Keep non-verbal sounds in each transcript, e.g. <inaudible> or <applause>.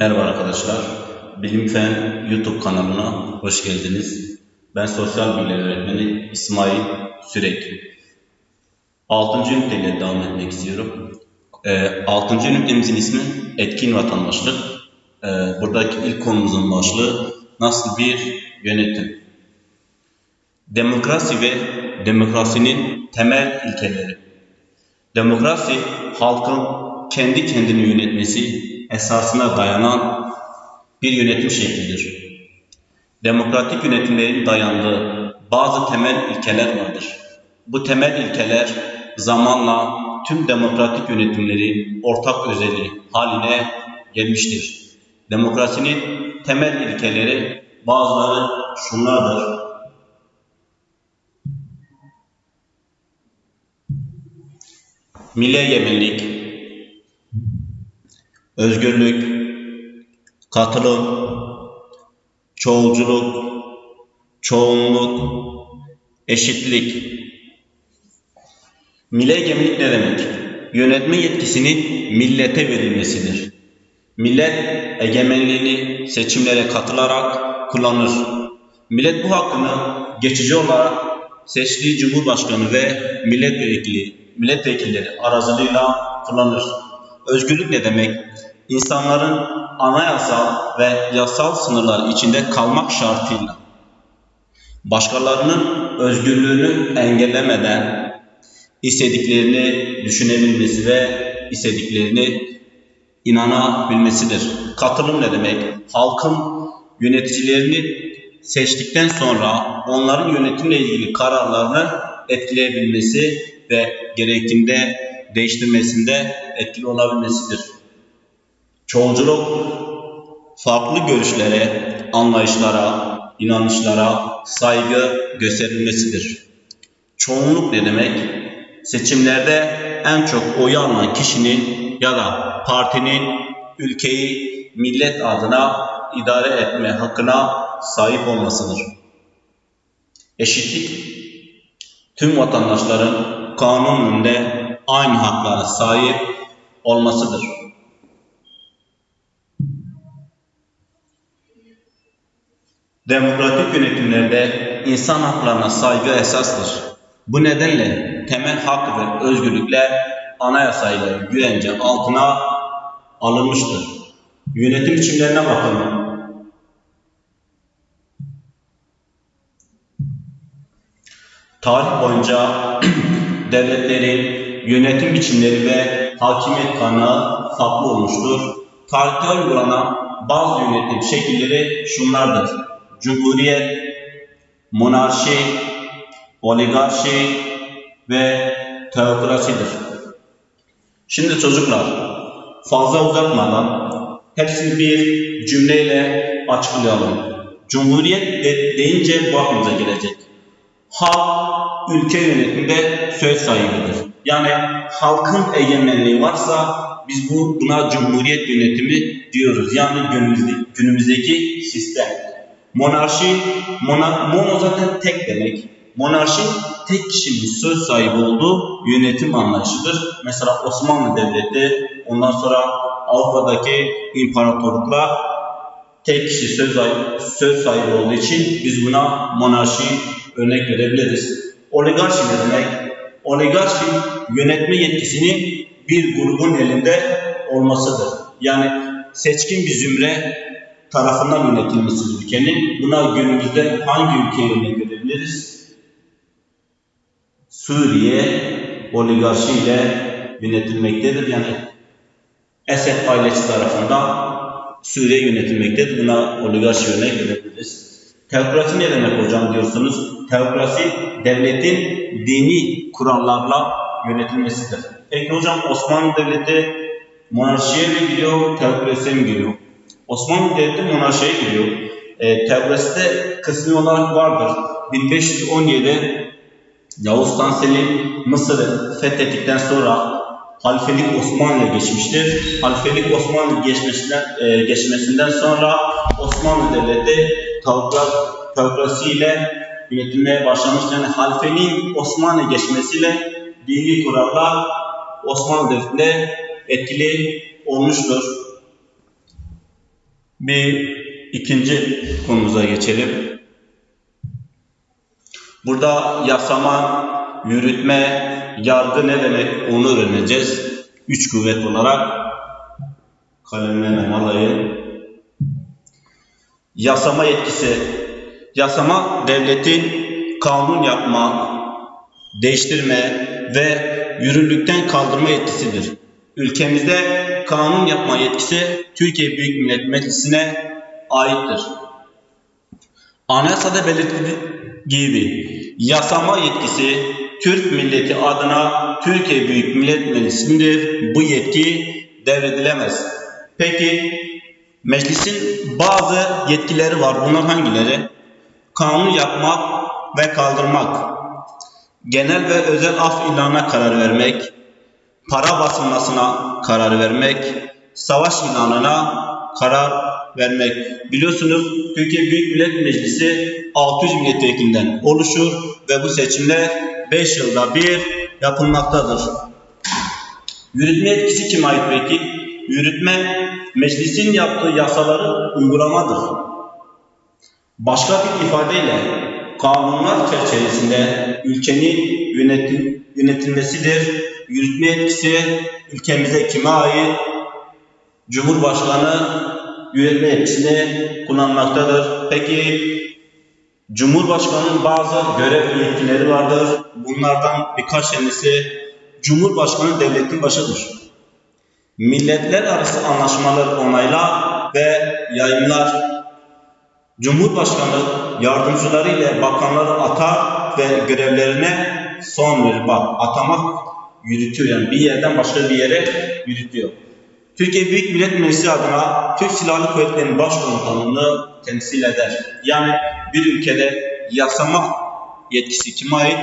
Merhaba arkadaşlar. Bilim Fen YouTube kanalına hoş geldiniz. Ben sosyal bilgiler öğretmeni İsmail Sürek. 6. üniteyle devam etmek istiyorum. Ee, 6. ünitemizin ismi Etkin Vatandaşlık. Ee, buradaki ilk konumuzun başlığı nasıl bir yönetim? Demokrasi ve demokrasinin temel ilkeleri. Demokrasi halkın kendi kendini yönetmesi esasına dayanan bir yönetim şeklidir. Demokratik yönetimlerin dayandığı bazı temel ilkeler vardır. Bu temel ilkeler zamanla tüm demokratik yönetimlerin ortak özelliği haline gelmiştir. Demokrasinin temel ilkeleri bazıları şunlardır. Milli egemenlik, özgürlük, katılım, çoğulculuk, çoğunluk, eşitlik. Milli egemenlik ne demek? Yönetme yetkisinin millete verilmesidir. Millet egemenliğini seçimlere katılarak kullanır. Millet bu hakkını geçici olarak seçtiği cumhurbaşkanı ve milletvekili, milletvekilleri aracılığıyla kullanır. Özgürlük ne demek? İnsanların anayasal ve yasal sınırlar içinde kalmak şartıyla başkalarının özgürlüğünü engellemeden istediklerini düşünebilmesi ve istediklerini inanabilmesidir. Katılım ne demek? Halkın yöneticilerini seçtikten sonra onların yönetimle ilgili kararlarını etkileyebilmesi ve gerektiğinde değiştirmesinde etkili olabilmesidir. Çoğulculuk farklı görüşlere, anlayışlara, inanışlara saygı gösterilmesidir. Çoğunluk ne demek? Seçimlerde en çok oyu alan kişinin ya da partinin ülkeyi millet adına idare etme hakkına sahip olmasıdır. Eşitlik tüm vatandaşların kanun önünde aynı haklara sahip olmasıdır. Demokratik yönetimlerde insan haklarına saygı esastır. Bu nedenle temel hak ve özgürlükler anayasayla güvence altına alınmıştır. Yönetim biçimlerine bakalım. Tarih boyunca <clears throat> devletlerin yönetim biçimleri ve hakimiyet kaynağı farklı olmuştur. Tarihte uygulanan bazı yönetim şekilleri şunlardır. Cumhuriyet, monarşi, oligarşi ve teokrasidir. Şimdi çocuklar fazla uzatmadan hepsini bir cümleyle açıklayalım. Cumhuriyet de, deyince bu aklımıza gelecek. Halk ülke yönetiminde söz sahibidir. Yani halkın egemenliği varsa biz bu buna cumhuriyet yönetimi diyoruz. Yani günümüzde, günümüzdeki sistem. Monarşi, mona, mono zaten tek demek. Monarşi tek kişinin söz sahibi olduğu yönetim anlayışıdır. Mesela Osmanlı Devleti, ondan sonra Avrupa'daki imparatorluklar tek kişi söz, söz sahibi olduğu için biz buna monarşi örnek verebiliriz. Oligarşi ne demek? Oligarşi yönetme yetkisinin bir grubun elinde olmasıdır. Yani seçkin bir zümre tarafından yönetilmesi ülkenin. Buna günümüzde hangi ülkeye örnek verebiliriz? Suriye oligarşi ile yönetilmektedir. Yani Esed ailesi tarafından Suriye yönetilmektedir. Buna oligarşi örnek verebiliriz. Teokrasi ne demek hocam diyorsunuz? Teokrasi devletin dini kurallarla yönetilmesidir. Peki hocam Osmanlı Devleti monarşiye mi giriyor, teokrasiye mi giriyor? Osmanlı Devleti monarşiye giriyor. E, teokraside kısmi olarak vardır. 1517 Yavuz Sultan Mısır'ı fethettikten sonra Halifelik Osmanlı'ya geçmiştir. Halifelik Osmanlı geçmesinden, e, geçmesinden sonra Osmanlı Devleti teokrasi ile yönetilmeye başlamış. Yani halifeliğin Osmanlı geçmesiyle dini kurallar Osmanlı Devleti'nde etkili olmuştur. Bir ikinci konumuza geçelim. Burada yasama, yürütme, yargı ne demek onu öğreneceğiz. Üç kuvvet olarak kalemle hemen alayım. Yasama yetkisi. Yasama devletin kanun yapma, değiştirme ve yürürlükten kaldırma yetkisidir. Ülkemizde kanun yapma yetkisi Türkiye Büyük Millet Meclisi'ne aittir. Anayasada belirtildiği gibi yasama yetkisi Türk milleti adına Türkiye Büyük Millet Meclisi'ndir. Bu yetki devredilemez. Peki meclisin bazı yetkileri var. Bunlar hangileri? Kanun yapmak ve kaldırmak, genel ve özel af ilanına karar vermek, para basılmasına karar vermek, savaş ilanına karar vermek. Biliyorsunuz Türkiye Büyük Millet Meclisi 600 milletvekilinden oluşur ve bu seçimler 5 yılda bir yapılmaktadır. Yürütme yetkisi kime ait peki? Yürütme meclisin yaptığı yasaları uygulamadır. Başka bir ifadeyle kanunlar çerçevesinde ülkenin yönetim, yönetilmesidir. Yürütme yetkisi ülkemize kime ait? Cumhurbaşkanı yönetme yetkisini kullanmaktadır. Peki Cumhurbaşkanının bazı görev yetkileri vardır. Bunlardan birkaç tanesi Cumhurbaşkanı devletin başıdır. Milletler arası anlaşmaları onaylar ve yayınlar. Cumhurbaşkanı yardımcıları ile bakanları atar ve görevlerine son verir. Bak atamak yürütüyor yani bir yerden başka bir yere yürütüyor. Türkiye Büyük Millet Meclisi adına Türk Silahlı Kuvvetleri'nin başkomutanlığını temsil eder. Yani bir ülkede yasama yetkisi kime ait?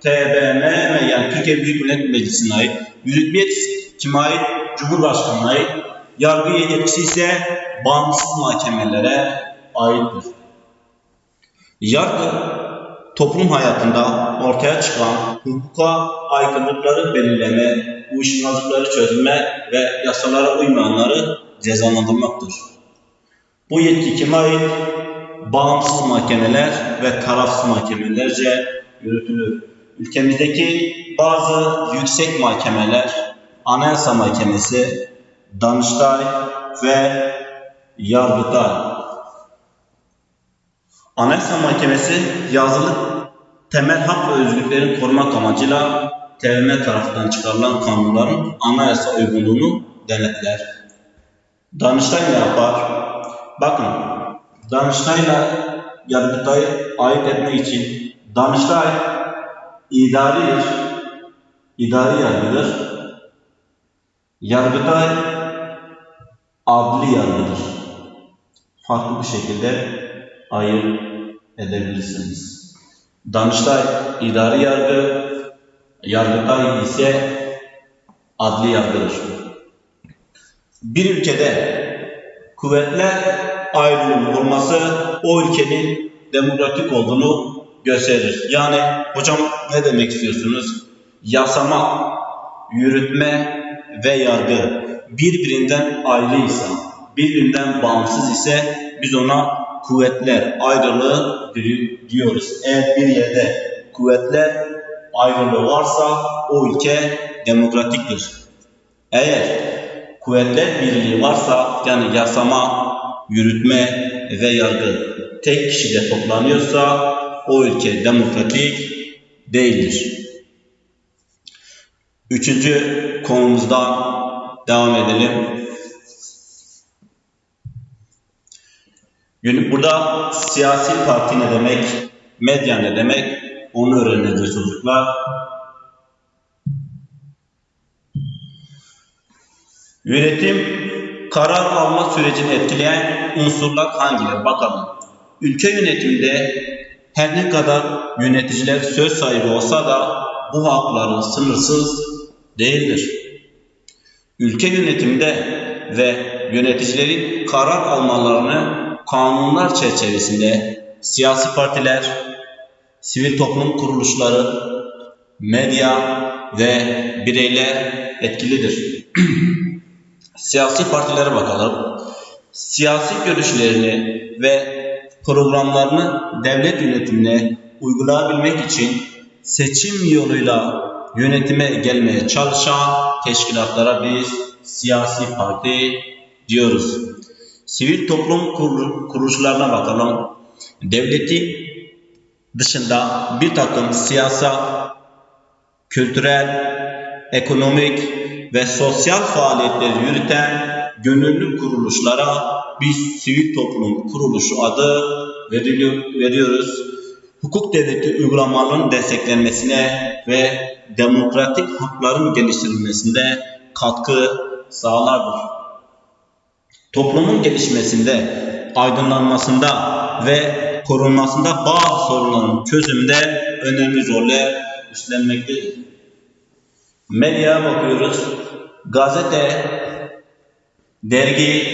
TBMM yani Türkiye Büyük Millet Meclisi'ne ait. Yürütme yetkisi kime ait? Cumhurbaşkanı'na ait. Yargı yetkisi ise bağımsız mahkemelere aittir. Yargı toplum hayatında ortaya çıkan hukuka aykırılıkları belirleme, uyuşmazlıkları çözme ve yasalara uymayanları cezalandırmaktır. Bu yetki kime ait? Bağımsız mahkemeler ve tarafsız mahkemelerce yürütülür. Ülkemizdeki bazı yüksek mahkemeler, Anayasa Mahkemesi, Danıştay ve Yargıtay. Anayasa Mahkemesi yazılı temel hak ve özgürlüklerin korumak amacıyla TBMM tarafından çıkarılan kanunların anayasa uygunluğunu denetler. Danıştay ne yapar? Bakın, Danıştay'la Yargıtay'ı ayırt etmek için Danıştay idaridir, idari yargıdır. Yargıtay adli yargıdır. Farklı bir şekilde ayırt edebilirsiniz. Danıştay idari yargı, Yargıtay ise adli yargıdır. Bir ülkede kuvvetler ayrılığının olması o ülkenin demokratik olduğunu gösterir. Yani hocam ne demek istiyorsunuz? Yasama, yürütme ve yargı birbirinden ayrıysa, birbirinden bağımsız ise biz ona kuvvetler ayrılığı diyoruz. Eğer bir yerde kuvvetler ayrılığı varsa o ülke demokratiktir. Eğer kuvvetler birliği varsa yani yasama, yürütme ve yargı tek kişide toplanıyorsa o ülke demokratik değildir. Üçüncü konumuzdan devam edelim. Burada siyasi parti ne demek, medya ne demek onu öğreneceğiz çocuklar. Yönetim karar alma sürecini etkileyen unsurlar hangileri? Bakalım. Ülke yönetiminde her ne kadar yöneticiler söz sahibi olsa da bu hakları sınırsız değildir. Ülke yönetiminde ve yöneticilerin karar almalarını kanunlar çerçevesinde siyasi partiler, sivil toplum kuruluşları, medya ve bireyler etkilidir. <clears throat> siyasi partilere bakalım. siyasi görüşlerini ve programlarını devlet yönetimine uygulayabilmek için seçim yoluyla yönetime gelmeye çalışan teşkilatlara biz siyasi parti diyoruz. Sivil toplum kur- kuruluşlarına bakalım. Devleti dışında bir takım siyasal, kültürel, ekonomik ve sosyal faaliyetleri yürüten gönüllü kuruluşlara biz sivil toplum kuruluşu adı veriyoruz. Hukuk devleti uygulamalarının desteklenmesine ve demokratik hakların geliştirilmesinde katkı sağlardır. Toplumun gelişmesinde, aydınlanmasında ve korunmasında bazı sorunların çözümünde önemli roller üstlenmektedir. Medyaya bakıyoruz. Gazete, dergi,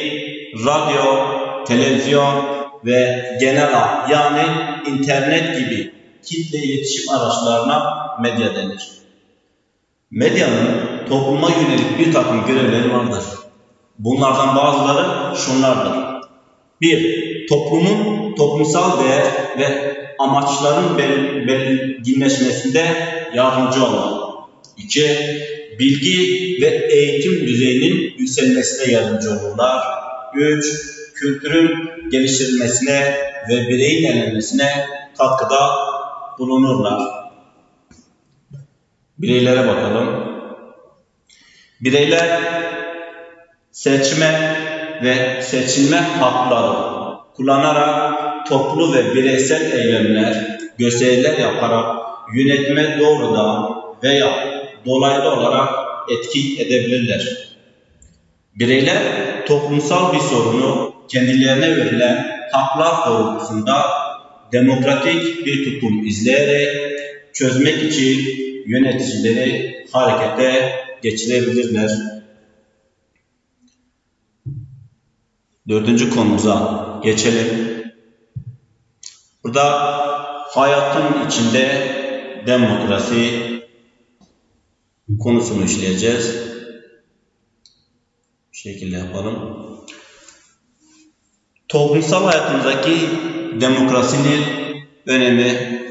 radyo, televizyon ve genel ağ yani internet gibi kitle iletişim araçlarına medya denir. Medyanın topluma yönelik bir takım görevleri vardır. Bunlardan bazıları şunlardır. 1. Toplumun toplumsal değer ve amaçların bel- belirginleşmesinde yardımcı olmak. 2. Bilgi ve eğitim düzeyinin yükselmesine yardımcı olurlar. 3. Kültürün geliştirilmesine ve bireyin eğlenmesine katkıda bulunurlar. Bireylere bakalım. Bireyler seçme ve seçilme hakları kullanarak toplu ve bireysel eylemler, gösteriler yaparak yönetime doğrudan veya dolaylı olarak etki edebilirler. Bireyler toplumsal bir sorunu kendilerine verilen haklar doğrultusunda demokratik bir tutum izleyerek çözmek için yöneticileri harekete geçirebilirler. Dördüncü konumuza geçelim. Burada hayatın içinde demokrasi konusunu işleyeceğiz. Bu şekilde yapalım. Toplumsal hayatımızdaki demokrasinin önemi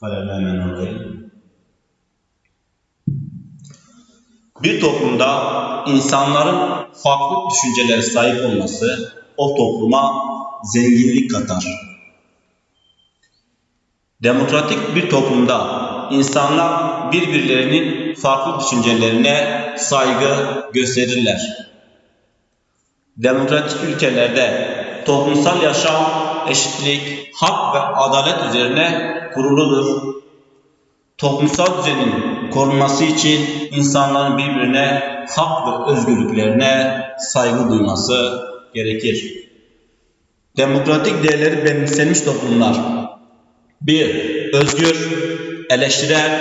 kalemi hemen alayım. Bir toplumda insanların farklı düşüncelere sahip olması o topluma zenginlik katar. Demokratik bir toplumda insanlar birbirlerinin farklı düşüncelerine saygı gösterirler. Demokratik ülkelerde toplumsal yaşam eşitlik, hak ve adalet üzerine kuruludur. Toplumsal düzenin korunması için insanların birbirine hak ve özgürlüklerine saygı duyması gerekir. Demokratik değerleri benimsenmiş toplumlar 1. Özgür, eleştirel,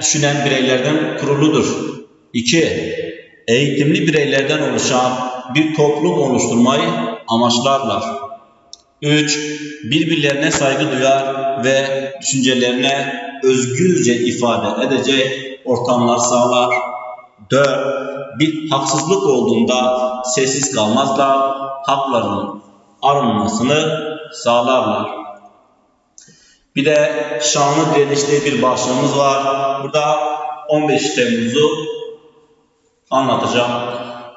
düşünen bireylerden kuruludur. 2. Eğitimli bireylerden oluşan bir toplum oluşturmayı amaçlarlar. 3. Birbirlerine saygı duyar ve düşüncelerine özgürce ifade edecek ortamlar sağlar. 4. Bir haksızlık olduğunda sessiz kalmazlar, haklarının arınmasını sağlarlar. Bir de şanlı direnişte bir başlığımız var. Burada 15 Temmuz'u anlatacağım.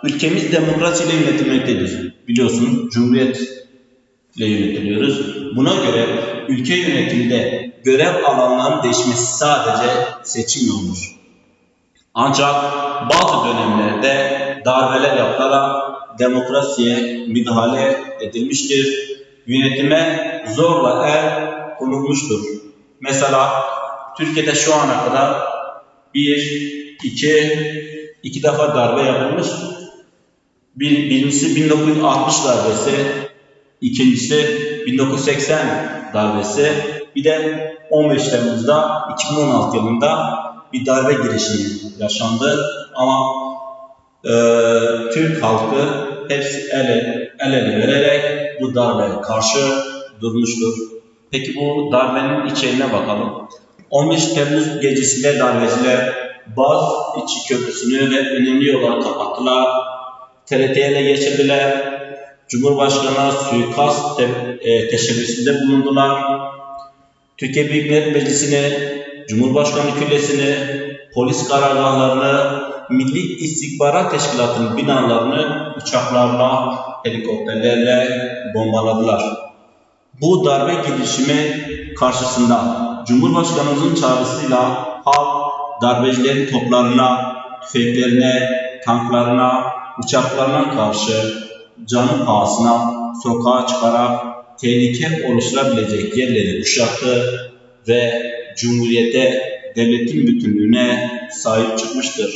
Ülkemiz demokrasiyle yönetilmektedir. Biliyorsunuz Cumhuriyet ile yönetiliyoruz. Buna göre ülke yönetiminde görev alanlarının değişmesi sadece seçimle olur. Ancak bazı dönemlerde darbeler yapılarak demokrasiye müdahale edilmiştir. Yönetime zorla el konulmuştur. Mesela Türkiye'de şu ana kadar bir, iki, iki defa darbe yapılmış. Bir, birincisi 1960 darbesi, ikincisi 1980 darbesi, bir de 15 Temmuz'da 2016 yılında bir darbe girişimi yaşandı. Ama e, Türk halkı hepsi el ele, el ele vererek bu darbeye karşı durmuştur. Peki bu darbenin içeriğine bakalım. 15 Temmuz gecesinde darbeciler Baz içi köprüsünü ve önemli yolları kapattılar. TRT'ye ele geçirdiler. Cumhurbaşkanı'na suikast te- e, teşebbüsünde bulundular. Türkiye Büyük Millet Meclisi'ni, Cumhurbaşkanı Küllesi'ni, polis karargahlarını, Milli İstihbarat Teşkilatı'nın binalarını uçaklarla, helikopterlerle bombaladılar. Bu darbe girişimi karşısında Cumhurbaşkanımızın çağrısıyla halk darbecilerin toplarına, tüfeklerine, tanklarına, uçaklarına karşı canı pahasına sokağa çıkarak tehlike oluşturabilecek yerleri kuşattı ve Cumhuriyete, devletin bütünlüğüne sahip çıkmıştır.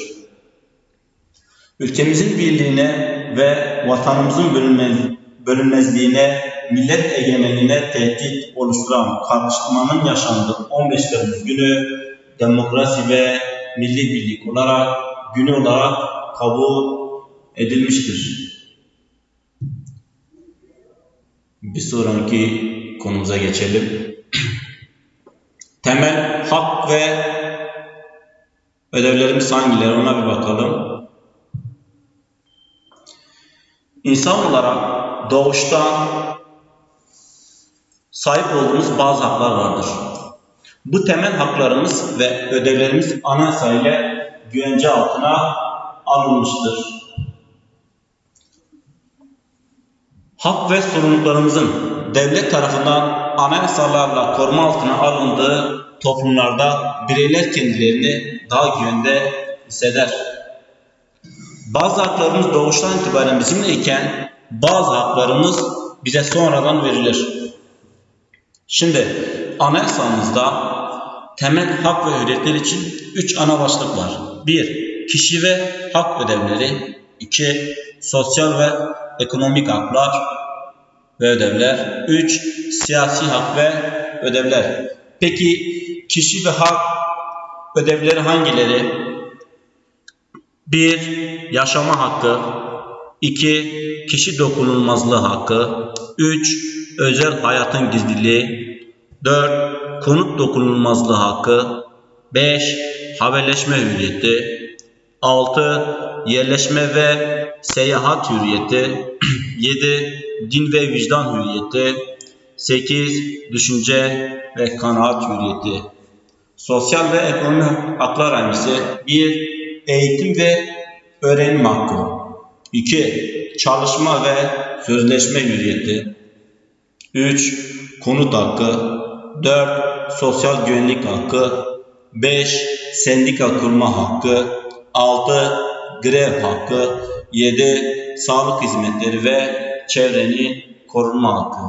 Ülkemizin birliğine ve vatanımızın bölünmez- bölünmezliğine, millet egemenliğine tehdit oluşturan kalkışmanın yaşandığı 15 Temmuz günü demokrasi ve milli birlik olarak günü olarak kabul edilmiştir. Bir sonraki konumuza geçelim. Temel hak ve ödevlerimiz hangileri ona bir bakalım. İnsan olarak doğuştan sahip olduğumuz bazı haklar vardır. Bu temel haklarımız ve ödevlerimiz anayasa ile güvence altına alınmıştır. Hak ve sorumluluklarımızın devlet tarafından anayasalarla koruma altına alındığı toplumlarda bireyler kendilerini daha güvende hisseder. Bazı haklarımız doğuştan itibaren bizimle iken bazı haklarımız bize sonradan verilir. Şimdi anayasamızda temel hak ve hürriyetler için üç ana başlık var. Bir, kişi ve hak ödevleri. İki, sosyal ve ekonomik haklar ve ödevler. Üç, siyasi hak ve ödevler. Peki kişi ve hak ödevleri hangileri? Bir, yaşama hakkı. iki kişi dokunulmazlığı hakkı. Üç, özel hayatın gizliliği. Dört, konut dokunulmazlığı hakkı. Beş, haberleşme hürriyeti. Altı, yerleşme ve seyahat hürriyeti. <clears throat> Yedi, din ve vicdan hürriyeti. Sekiz, düşünce ve kanaat hürriyeti. Sosyal ve ekonomik haklar hangisi? 1. Eğitim ve öğrenim hakkı. 2. Çalışma ve sözleşme hürriyeti. 3. Konut hakkı. 4. Sosyal güvenlik hakkı. 5. Sendika kurma hakkı. 6. Grev hakkı. 7. Sağlık hizmetleri ve çevrenin korunma hakkı.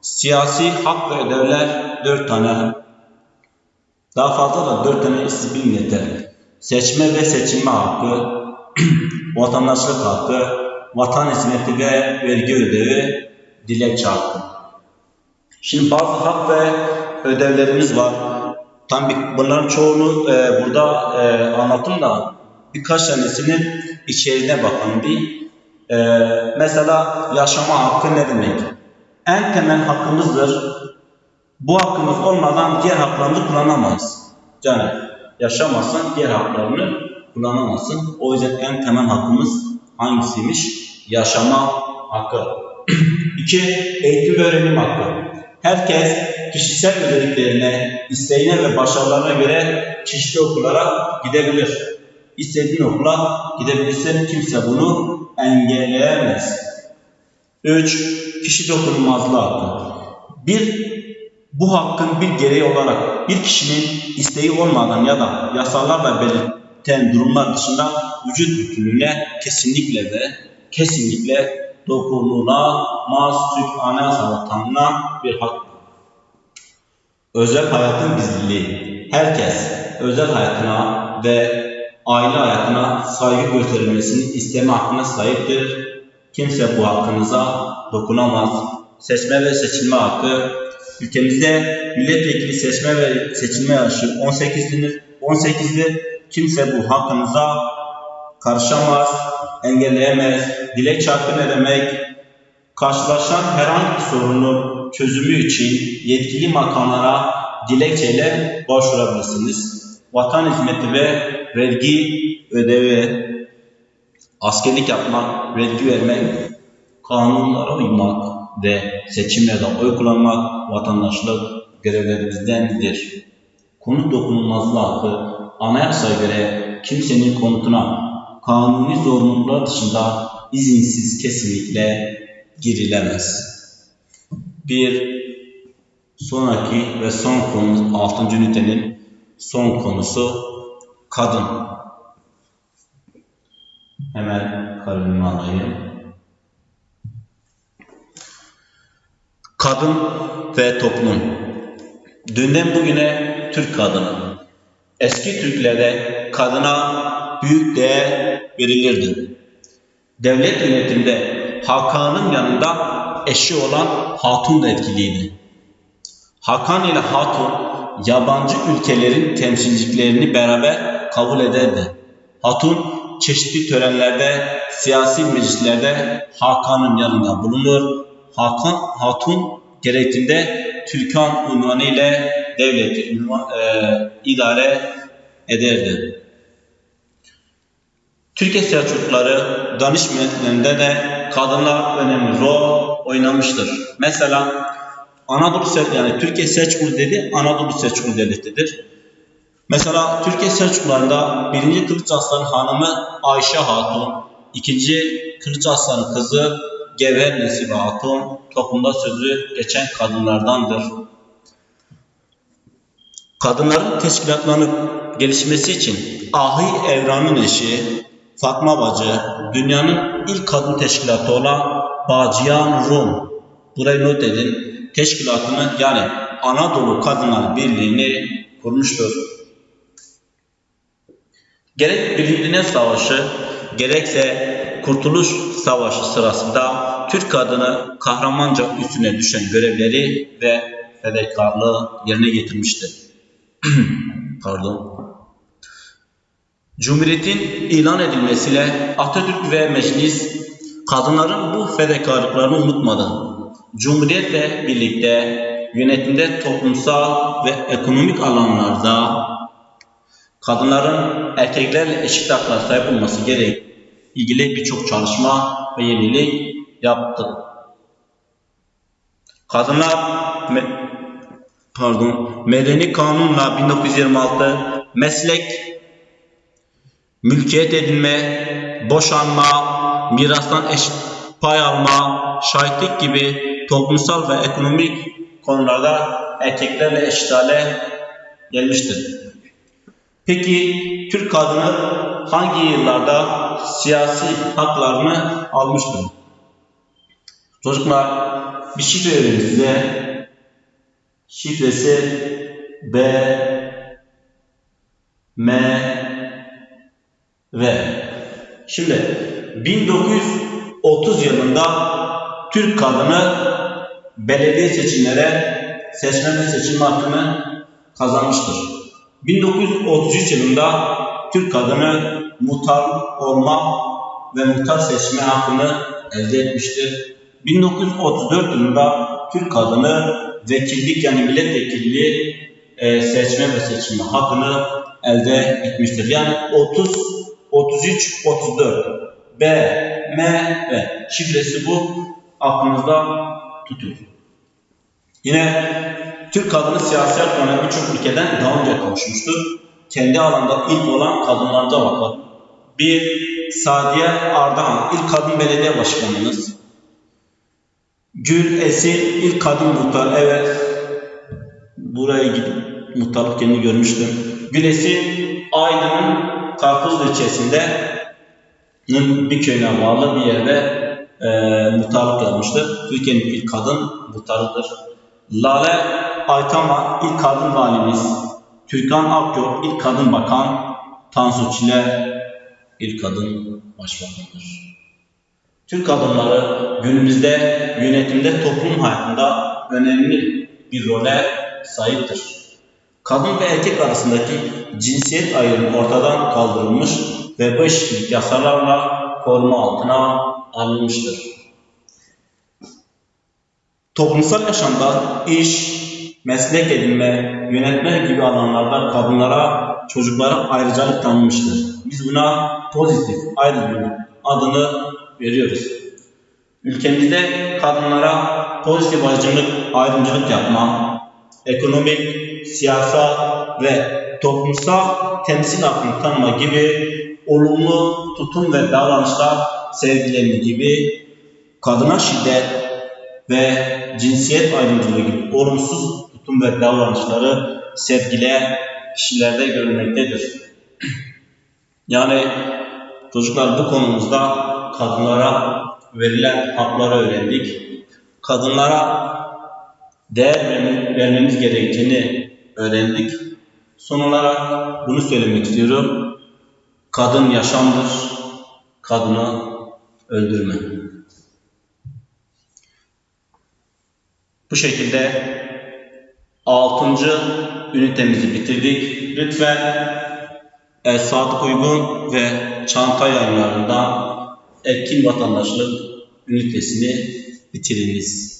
Siyasi hak ve ödevler 4 tane daha fazla da dört tane isim yeter. Seçme ve seçilme hakkı, <clears throat> vatandaşlık hakkı, vatan hizmeti ve vergi ödevi, dilekçe hakkı. Şimdi bazı hak ve ödevlerimiz var. Tam bir, bunların çoğunu e, burada e, anlattım da birkaç tanesinin içeriğine bakalım bir. E, mesela yaşama hakkı ne demek? En temel hakkımızdır. Bu hakkımız olmadan diğer haklarımızı kullanamayız. Yani yaşamazsan diğer haklarını kullanamazsın. O yüzden en temel hakkımız hangisiymiş? Yaşama hakkı. <clears throat> İki, eğitim öğrenim hakkı. Herkes kişisel özelliklerine, isteğine ve başarılarına göre çeşitli okullara gidebilir. İstediğin okula gidebilirsin. Kimse bunu engelleyemez. 3. Kişi dokunulmazlığı hakkı. Bir bu hakkın bir gereği olarak bir kişinin isteği olmadan ya da yasalarla belirten durumlar dışında vücut bütünlüğüne kesinlikle ve kesinlikle dokunulamaz Türk Anayasası tanınan bir hak. Özel hayatın gizliliği. Herkes özel hayatına ve aile hayatına saygı gösterilmesini isteme hakkına sahiptir. Kimse bu hakkınıza dokunamaz. Seçme ve seçilme hakkı Ülkemizde milletvekili seçme ve seçilme yaşı 18'dir. 18'dir. Kimse bu hakkınıza karışamaz, engelleyemez. Dilekçe hakkı ne demek? Karşılaşan herhangi bir sorunun çözümü için yetkili makamlara dilekçeyle başvurabilirsiniz. Vatan hizmeti ve vergi ödevi, askerlik yapmak, vergi vermek, kanunlara uymak ve seçimlerde oy kullanmak vatandaşlık görevlerimizdendir. Konut dokunulmazlığı hakkı anayasaya göre kimsenin konutuna kanuni zorunluluklar dışında izinsiz kesinlikle girilemez. Bir sonraki ve son konumuz 6. ünitenin son konusu kadın. Hemen kalemimi alayım. Kadın ve toplum. Dünden bugüne Türk kadını. Eski Türklerde kadına büyük değer verilirdi. Devlet yönetiminde Hakan'ın yanında eşi olan Hatun da etkiliydi. Hakan ile Hatun yabancı ülkelerin temsilcilerini beraber kabul ederdi. Hatun çeşitli törenlerde, siyasi meclislerde Hakan'ın yanında bulunur. Hakan Hatun gerektiğinde Türkan unvanı ile devleti unva- e, idare ederdi. Türkiye Selçukluları danışmanlarında de kadınlar önemli rol oynamıştır. Mesela Anadolu yani Türkiye Selçuklu dedi Anadolu Selçuklu devletidir. Mesela Türkiye Selçuklularında 1. Kılıç Arslan hanımı Ayşe Hatun, 2. Kılıç Arslan'ın kızı Gevher Nesibe Hatun toplumda sözü geçen kadınlardandır. Kadınların teşkilatlanıp gelişmesi için Ahi Evran'ın eşi Fatma Bacı, dünyanın ilk kadın teşkilatı olan Bacıyan Rum, burayı not edin, teşkilatını yani Anadolu Kadınlar Birliği'ni kurmuştur. Gerek Birinci Dünya Savaşı, gerekse Kurtuluş Savaşı sırasında Türk kadını kahramanca üstüne düşen görevleri ve fedakarlığı yerine getirmiştir. <clears throat> Pardon. Cumhuriyetin ilan edilmesiyle Atatürk ve meclis kadınların bu fedakarlıklarını unutmadı. Cumhuriyetle birlikte yönetimde toplumsal ve ekonomik alanlarda kadınların erkeklerle eşit haklara sahip olması gerek ilgili birçok çalışma ve yenilik yaptı. Kadınlar me- pardon Medeni Kanun'la 1926 meslek mülkiyet edinme, boşanma, mirastan eşit pay alma, şahitlik gibi toplumsal ve ekonomik konularda erkeklerle eşit hale gelmiştir. Peki Türk kadını hangi yıllarda siyasi haklarını almıştır? Çocuklar bir şifre verin size. Şifresi B M ve şimdi 1930 yılında Türk kadını belediye seçimlere seçme ve seçilme hakkını kazanmıştır. 1933 yılında Türk kadını muhtar olma ve muhtar seçme hakkını elde etmiştir. 1934 yılında Türk kadını vekillik yani milletvekilliği e, seçme ve seçilme hakkını elde etmiştir. Yani 30 33 34 B M ve şifresi bu. Aklınızda tutun. Yine Türk kadını siyasi haklarına birçok ülkeden daha önce kavuşmuştur. Kendi alanda ilk olan kadınlarda bakalım. Bir, Sadiye Ardahan, ilk kadın belediye başkanımız. Gül Esin, ilk kadın muhtar. Evet, buraya gidip muhtarlık yerini görmüştüm. Gül Esin, Aydın'ın Karpuzlu ilçesinde bir köyüne bağlı bir yerde e, muhtarlık yapmıştır. Türkiye'nin ilk kadın muhtarıdır. Lale Aytaman ilk kadın valimiz. Türkan Akyol ilk kadın bakan. Tansu Çiller ilk kadın başbakandır. Türk kadınları günümüzde yönetimde toplum hayatında önemli bir role sahiptir. Kadın ve erkek arasındaki cinsiyet ayrımı ortadan kaldırılmış ve bu eşitlik yasalarla koruma altına alınmıştır. Toplumsal yaşamda iş, meslek edinme, yönetme gibi alanlarda kadınlara, çocuklara ayrıcalık tanınmıştır. Biz buna pozitif ayrımcılık adını veriyoruz. ülkemizde kadınlara pozitif ayrımcılık, ayrımcılık yapma, ekonomik, siyasal ve toplumsal temsil hakkını tanıma gibi olumlu tutum ve davranışlar sergilenme gibi kadına şiddet ve cinsiyet ayrımcılığı gibi olumsuz tutum ve davranışları sergileyen kişilerde görülmektedir. <clears throat> Yani çocuklar bu konumuzda kadınlara verilen hakları öğrendik. Kadınlara değer verme- vermemiz gerektiğini öğrendik. Son olarak bunu söylemek istiyorum. Kadın yaşamdır. Kadını öldürme. Bu şekilde 6. ünitemizi bitirdik. Lütfen Sadık Uygun ve Çanta yayınlarından Etkin Vatandaşlık ünitesini bitiriniz.